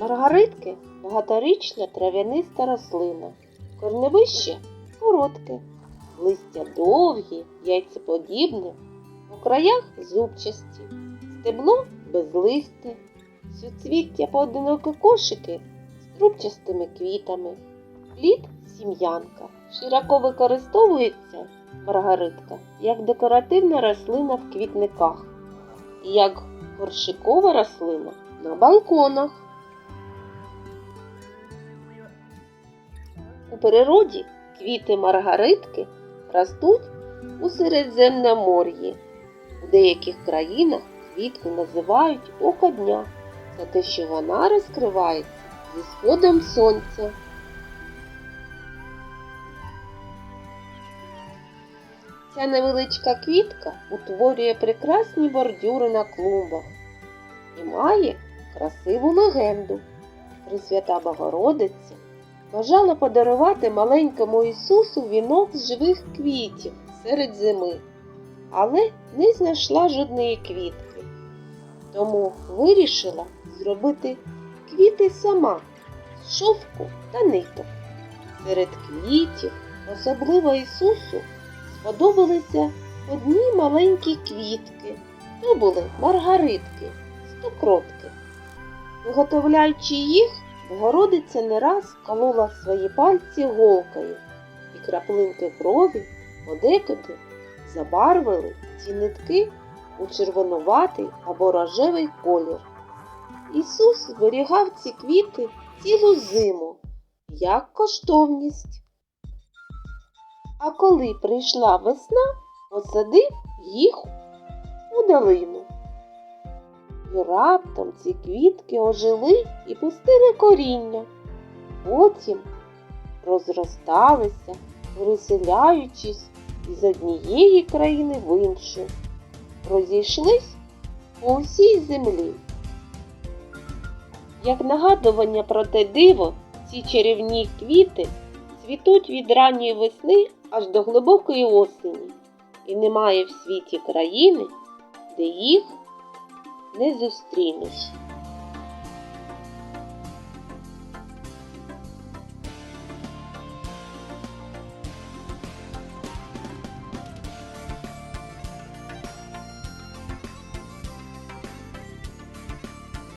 Маргаритки багаторічна трав'яниста рослина. Корневище коротке, листя довгі, яйцеподібне, по краях зубчасті, стебло безлисте, суцвіття поодинокі кошики з трубчастими квітами, плід сім'янка. Широко використовується маргаритка як декоративна рослина в квітниках і як горшикова рослина на балконах. У природі квіти маргаритки ростуть у Середземномор'ї. У деяких країнах квітку називають око дня за те, що вона розкривається зі сходом сонця. Ця невеличка квітка утворює прекрасні бордюри на клумбах і має красиву легенду. Пресвята Богородиця бажала подарувати маленькому Ісусу вінок з живих квітів серед зими, але не знайшла жодної квітки. Тому вирішила зробити квіти сама з шовку та ниток. Серед квітів, особливо Ісусу, сподобалися одні маленькі квітки. То були маргаритки, стокротки. Виготовляючи їх, Богородиця не раз колола свої пальці голкою, і краплинки крові подекуди забарвили ці нитки у червонуватий або рожевий колір. Ісус зберігав ці квіти цілу зиму, як коштовність. А коли прийшла весна, посадив їх у долину. І раптом ці квітки ожили і пустили коріння. Потім розросталися, переселяючись із однієї країни в іншу, розійшлись по усій землі. Як нагадування про те диво, ці чарівні квіти цвітуть від ранньої весни аж до глибокої осені, і немає в світі країни, де їх не зустрінеш.